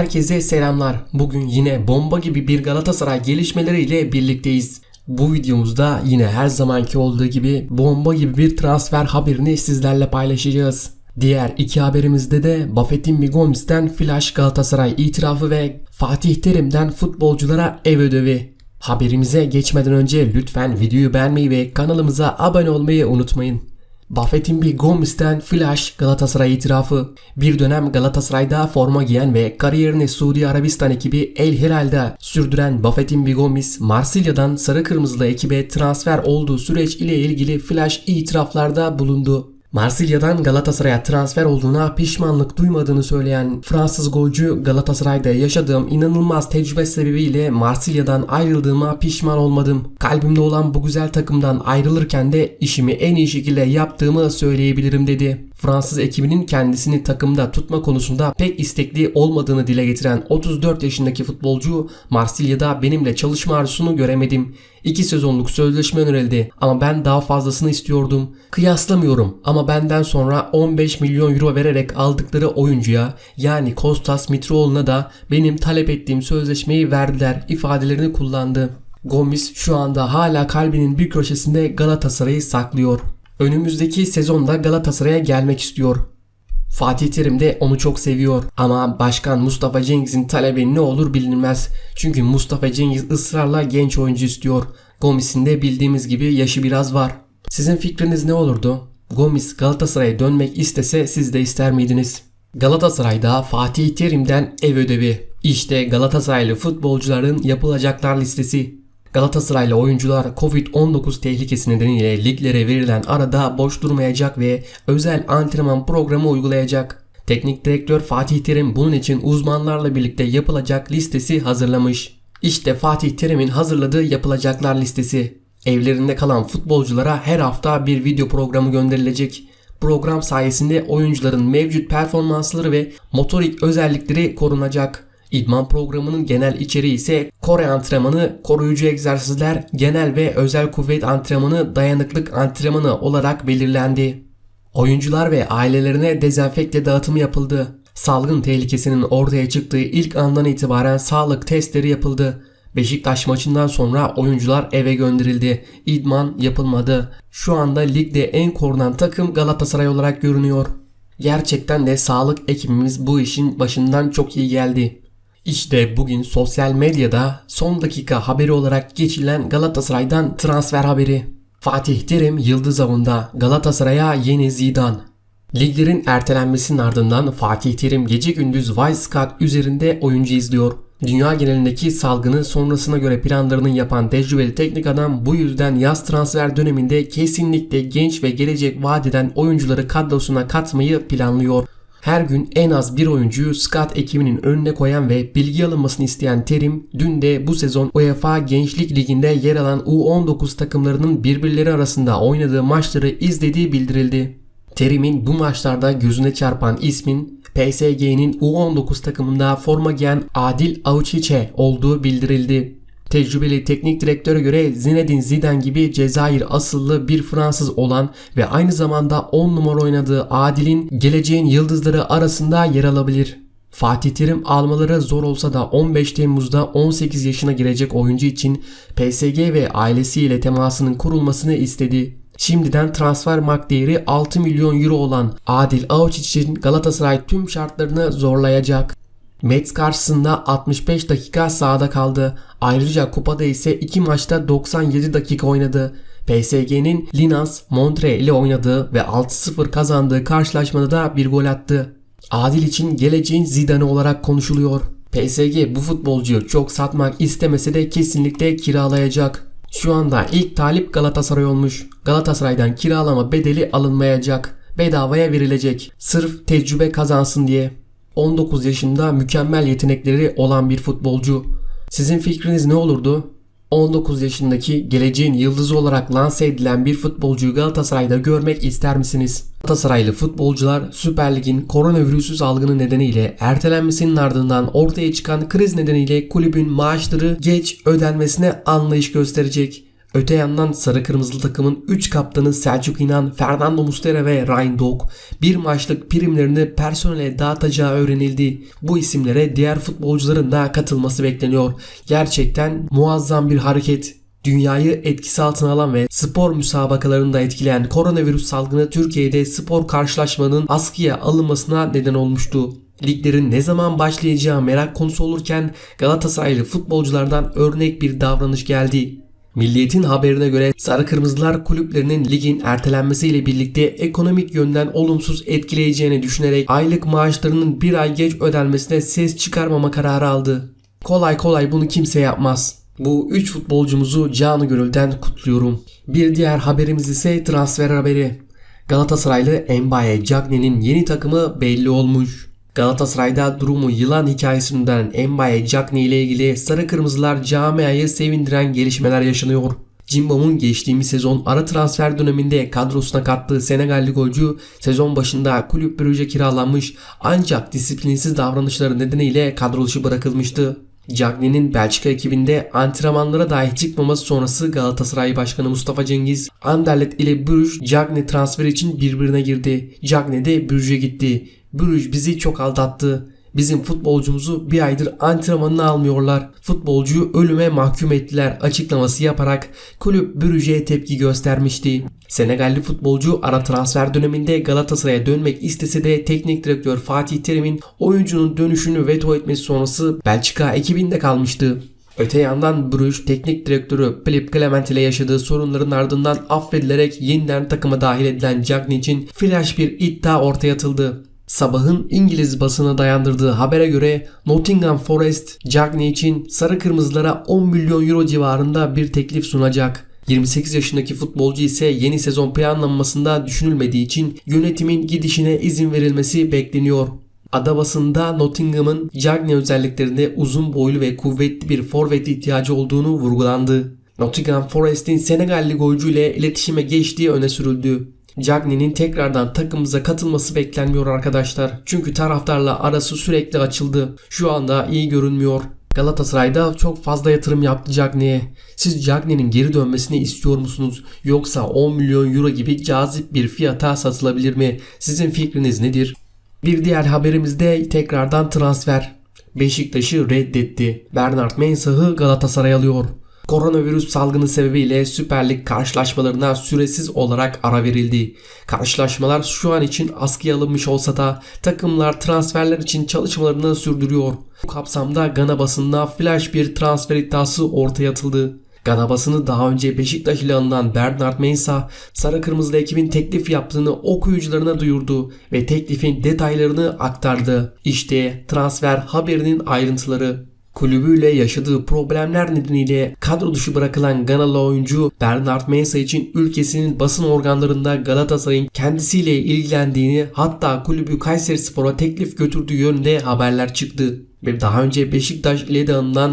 Herkese selamlar. Bugün yine bomba gibi bir Galatasaray gelişmeleriyle birlikteyiz. Bu videomuzda yine her zamanki olduğu gibi bomba gibi bir transfer haberini sizlerle paylaşacağız. Diğer iki haberimizde de Buffett'in Gomis'ten flash Galatasaray itirafı ve Fatih Terim'den futbolculara ev ödevi. Haberimize geçmeden önce lütfen videoyu beğenmeyi ve kanalımıza abone olmayı unutmayın. Buffett'in bir Gomis'ten flash Galatasaray itirafı. Bir dönem Galatasaray'da forma giyen ve kariyerini Suudi Arabistan ekibi El Hilal'de sürdüren Buffett'in bir Gomis, Marsilya'dan sarı kırmızılı ekibe transfer olduğu süreç ile ilgili flash itiraflarda bulundu. Marsilya'dan Galatasaray'a transfer olduğuna pişmanlık duymadığını söyleyen Fransız golcü Galatasaray'da yaşadığım inanılmaz tecrübe sebebiyle Marsilya'dan ayrıldığıma pişman olmadım. Kalbimde olan bu güzel takımdan ayrılırken de işimi en iyi şekilde yaptığımı söyleyebilirim dedi. Fransız ekibinin kendisini takımda tutma konusunda pek istekli olmadığını dile getiren 34 yaşındaki futbolcu Marsilya'da benimle çalışma arzusunu göremedim. 2 sezonluk sözleşme önerildi ama ben daha fazlasını istiyordum. Kıyaslamıyorum ama benden sonra 15 milyon euro vererek aldıkları oyuncuya yani Kostas Mitroğlu'na da benim talep ettiğim sözleşmeyi verdiler ifadelerini kullandı. Gomis şu anda hala kalbinin bir köşesinde Galatasaray'ı saklıyor. Önümüzdeki sezonda Galatasaray'a gelmek istiyor. Fatih Terim de onu çok seviyor ama Başkan Mustafa Cengiz'in talebi ne olur bilinmez. Çünkü Mustafa Cengiz ısrarla genç oyuncu istiyor. Gomis'in de bildiğimiz gibi yaşı biraz var. Sizin fikriniz ne olurdu? Gomis Galatasaray'a dönmek istese siz de ister miydiniz? Galatasaray'da Fatih Terim'den ev ödevi. İşte Galatasaraylı futbolcuların yapılacaklar listesi. Galatasaraylı oyuncular Covid-19 tehlikesi nedeniyle liglere verilen arada boş durmayacak ve özel antrenman programı uygulayacak. Teknik direktör Fatih Terim bunun için uzmanlarla birlikte yapılacak listesi hazırlamış. İşte Fatih Terim'in hazırladığı yapılacaklar listesi. Evlerinde kalan futbolculara her hafta bir video programı gönderilecek. Program sayesinde oyuncuların mevcut performansları ve motorik özellikleri korunacak. İdman programının genel içeriği ise Kore antrenmanı, koruyucu egzersizler, genel ve özel kuvvet antrenmanı, dayanıklık antrenmanı olarak belirlendi. Oyuncular ve ailelerine dezenfekte dağıtımı yapıldı. Salgın tehlikesinin ortaya çıktığı ilk andan itibaren sağlık testleri yapıldı. Beşiktaş maçından sonra oyuncular eve gönderildi. İdman yapılmadı. Şu anda ligde en korunan takım Galatasaray olarak görünüyor. Gerçekten de sağlık ekibimiz bu işin başından çok iyi geldi. İşte bugün sosyal medyada son dakika haberi olarak geçilen Galatasaray'dan transfer haberi. Fatih Terim Yıldız Avı'nda Galatasaray'a yeni Zidane. Liglerin ertelenmesinin ardından Fatih Terim gece gündüz Weizskak üzerinde oyuncu izliyor. Dünya genelindeki salgını sonrasına göre planlarını yapan tecrübeli teknik adam bu yüzden yaz transfer döneminde kesinlikle genç ve gelecek vadeden oyuncuları kadrosuna katmayı planlıyor. Her gün en az bir oyuncuyu scout ekibinin önüne koyan ve bilgi alınmasını isteyen Terim dün de bu sezon UEFA Gençlik Ligi'nde yer alan U19 takımlarının birbirleri arasında oynadığı maçları izlediği bildirildi. Terim'in bu maçlarda gözüne çarpan ismin PSG'nin U19 takımında forma giyen Adil Avuçiçe olduğu bildirildi. Tecrübeli teknik direktöre göre Zinedine Zidane gibi Cezayir asıllı bir Fransız olan ve aynı zamanda 10 numara oynadığı Adil'in geleceğin yıldızları arasında yer alabilir. Fatih Terim almaları zor olsa da 15 Temmuz'da 18 yaşına girecek oyuncu için PSG ve ailesiyle temasının kurulmasını istedi. Şimdiden transfer mark değeri 6 milyon euro olan Adil Avuç için Galatasaray tüm şartlarını zorlayacak. Metz karşısında 65 dakika sahada kaldı. Ayrıca kupada ise 2 maçta 97 dakika oynadı. PSG'nin Linas Montre ile oynadığı ve 6-0 kazandığı karşılaşmada da bir gol attı. Adil için geleceğin Zidane olarak konuşuluyor. PSG bu futbolcuyu çok satmak istemese de kesinlikle kiralayacak. Şu anda ilk talip Galatasaray olmuş. Galatasaray'dan kiralama bedeli alınmayacak. Bedavaya verilecek. Sırf tecrübe kazansın diye. 19 yaşında mükemmel yetenekleri olan bir futbolcu. Sizin fikriniz ne olurdu? 19 yaşındaki geleceğin yıldızı olarak lanse edilen bir futbolcuyu Galatasaray'da görmek ister misiniz? Galatasaraylı futbolcular Süper Lig'in koronavirüsü salgını nedeniyle ertelenmesinin ardından ortaya çıkan kriz nedeniyle kulübün maaşları geç ödenmesine anlayış gösterecek. Öte yandan sarı kırmızılı takımın 3 kaptanı Selçuk İnan, Fernando Muslera ve Ryan Dog bir maçlık primlerini personele dağıtacağı öğrenildi. Bu isimlere diğer futbolcuların da katılması bekleniyor. Gerçekten muazzam bir hareket. Dünyayı etkisi altına alan ve spor müsabakalarını da etkileyen koronavirüs salgını Türkiye'de spor karşılaşmanın askıya alınmasına neden olmuştu. Liglerin ne zaman başlayacağı merak konusu olurken Galatasaraylı futbolculardan örnek bir davranış geldi. Milliyetin haberine göre Sarı Kırmızılar kulüplerinin ligin ertelenmesiyle birlikte ekonomik yönden olumsuz etkileyeceğini düşünerek aylık maaşlarının bir ay geç ödenmesine ses çıkarmama kararı aldı. Kolay kolay bunu kimse yapmaz. Bu 3 futbolcumuzu canı gönülden kutluyorum. Bir diğer haberimiz ise transfer haberi. Galatasaraylı Mbaye Cagney'in yeni takımı belli olmuş. Galatasaray'da durumu yılan hikayesinden Mbaye Cagney ile ilgili sarı kırmızılar camiayı sevindiren gelişmeler yaşanıyor. Cimbom'un geçtiğimiz sezon ara transfer döneminde kadrosuna kattığı Senegalli golcü sezon başında kulüp Brugge kiralanmış ancak disiplinsiz davranışları nedeniyle kadro dışı bırakılmıştı. Cagney'in Belçika ekibinde antrenmanlara dahi çıkmaması sonrası Galatasaray Başkanı Mustafa Cengiz Anderlet ile Bruges Cagney transferi için birbirine girdi. Cagney de Bruges'e gitti. Bruges bizi çok aldattı. Bizim futbolcumuzu bir aydır antrenmanını almıyorlar. Futbolcuyu ölüme mahkum ettiler açıklaması yaparak kulüp Brugge'ye tepki göstermişti. Senegalli futbolcu ara transfer döneminde Galatasaray'a dönmek istese de teknik direktör Fatih Terim'in oyuncunun dönüşünü veto etmesi sonrası Belçika ekibinde kalmıştı. Öte yandan Bruges teknik direktörü Philip Clement ile yaşadığı sorunların ardından affedilerek yeniden takıma dahil edilen Cagney için flash bir iddia ortaya atıldı. Sabahın İngiliz basına dayandırdığı habere göre Nottingham Forest Cagney için sarı kırmızılara 10 milyon euro civarında bir teklif sunacak. 28 yaşındaki futbolcu ise yeni sezon planlanmasında düşünülmediği için yönetimin gidişine izin verilmesi bekleniyor. Ada basında Nottingham'ın Cagney özelliklerinde uzun boylu ve kuvvetli bir forvet ihtiyacı olduğunu vurgulandı. Nottingham Forest'in Senegalli golcüyle iletişime geçtiği öne sürüldü. Cagney'nin tekrardan takımımıza katılması beklenmiyor arkadaşlar. Çünkü taraftarla arası sürekli açıldı. Şu anda iyi görünmüyor. Galatasaray'da çok fazla yatırım yaptı Cagney'e. Siz Cagney'in geri dönmesini istiyor musunuz? Yoksa 10 milyon euro gibi cazip bir fiyata satılabilir mi? Sizin fikriniz nedir? Bir diğer haberimizde tekrardan transfer. Beşiktaş'ı reddetti. Bernard Mensah'ı Galatasaray alıyor. Koronavirüs salgını sebebiyle Süper Lig karşılaşmalarına süresiz olarak ara verildi. Karşılaşmalar şu an için askıya alınmış olsa da takımlar transferler için çalışmalarını sürdürüyor. Bu kapsamda Gana basında flash bir transfer iddiası ortaya atıldı. Gana basını daha önce Beşiktaş ile alınan Bernard Mensah, Sarı Kırmızılı ekibin teklif yaptığını okuyucularına duyurdu ve teklifin detaylarını aktardı. İşte transfer haberinin ayrıntıları. Kulübüyle yaşadığı problemler nedeniyle kadro dışı bırakılan Ganalı oyuncu Bernard Mensah için ülkesinin basın organlarında Galatasaray'ın kendisiyle ilgilendiğini hatta kulübü Kayserispor'a teklif götürdüğü yönünde haberler çıktı. Ve daha önce Beşiktaş ile de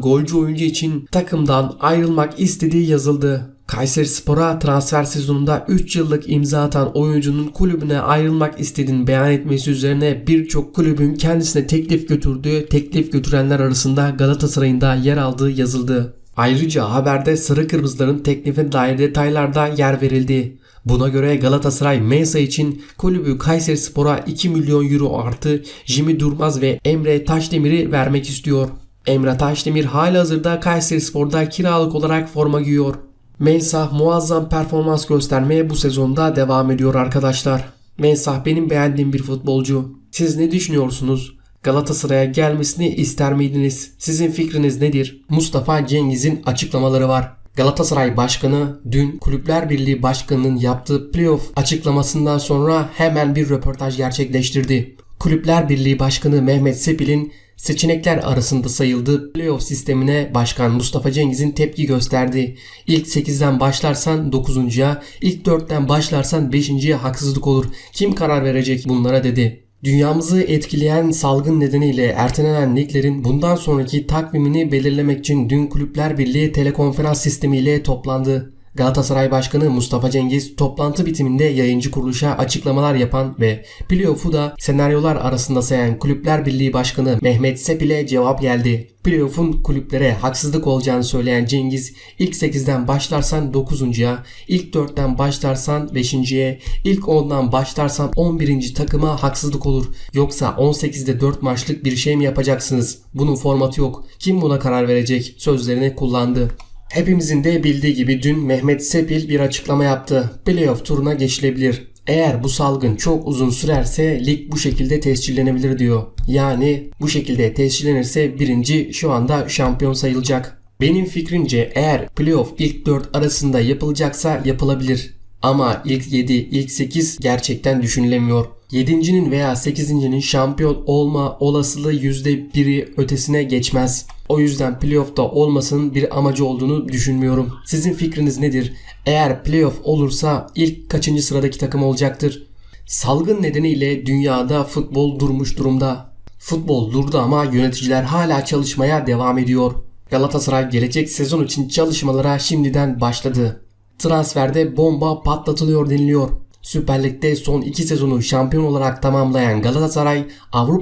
golcü oyuncu için takımdan ayrılmak istediği yazıldı. Kayseri Spor'a transfer sezonunda 3 yıllık imza atan oyuncunun kulübüne ayrılmak istediğini beyan etmesi üzerine birçok kulübün kendisine teklif götürdüğü teklif götürenler arasında Galatasaray'ın da yer aldığı yazıldı. Ayrıca haberde sarı kırmızıların teklifine dair detaylarda yer verildi. Buna göre Galatasaray Mensa için kulübü Kayseri Spor'a 2 milyon euro artı Jimmy Durmaz ve Emre Taşdemir'i vermek istiyor. Emre Taşdemir halihazırda Kayseri Spor'da kiralık olarak forma giyiyor. Mensah muazzam performans göstermeye bu sezonda devam ediyor arkadaşlar. Mensah benim beğendiğim bir futbolcu. Siz ne düşünüyorsunuz? Galatasaray'a gelmesini ister miydiniz? Sizin fikriniz nedir? Mustafa Cengiz'in açıklamaları var. Galatasaray Başkanı dün Kulüpler Birliği Başkanı'nın yaptığı playoff açıklamasından sonra hemen bir röportaj gerçekleştirdi. Kulüpler Birliği Başkanı Mehmet Sepil'in seçenekler arasında sayıldığı playoff sistemine Başkan Mustafa Cengiz'in tepki gösterdi. İlk 8'den başlarsan 9.ya, ilk 4'ten başlarsan 5.ye haksızlık olur. Kim karar verecek bunlara dedi. Dünyamızı etkileyen salgın nedeniyle ertelenen liglerin bundan sonraki takvimini belirlemek için dün Kulüpler Birliği telekonferans sistemiyle toplandı. Galatasaray Başkanı Mustafa Cengiz toplantı bitiminde yayıncı kuruluşa açıklamalar yapan ve playoff'u da senaryolar arasında sayan Kulüpler Birliği Başkanı Mehmet Sepil'e cevap geldi. Playoff'un kulüplere haksızlık olacağını söyleyen Cengiz ilk 8'den başlarsan 9.ya, ilk 4'ten başlarsan 5.ye, ilk 10'dan başlarsan 11. takıma haksızlık olur. Yoksa 18'de 4 maçlık bir şey mi yapacaksınız? Bunun formatı yok. Kim buna karar verecek? Sözlerini kullandı. Hepimizin de bildiği gibi dün Mehmet Sepil bir açıklama yaptı. Playoff turuna geçilebilir. Eğer bu salgın çok uzun sürerse lig bu şekilde tescillenebilir diyor. Yani bu şekilde tescillenirse birinci şu anda şampiyon sayılacak. Benim fikrimce eğer playoff ilk 4 arasında yapılacaksa yapılabilir. Ama ilk 7, ilk 8 gerçekten düşünülemiyor. 7.'nin veya 8.'nin şampiyon olma olasılığı %1'i ötesine geçmez. O yüzden playoff'ta olmasının bir amacı olduğunu düşünmüyorum. Sizin fikriniz nedir? Eğer playoff olursa ilk kaçıncı sıradaki takım olacaktır? Salgın nedeniyle dünyada futbol durmuş durumda. Futbol durdu ama yöneticiler hala çalışmaya devam ediyor. Galatasaray gelecek sezon için çalışmalara şimdiden başladı. Transferde bomba patlatılıyor deniliyor. Süper Lig'de son 2 sezonu şampiyon olarak tamamlayan Galatasaray Avrupa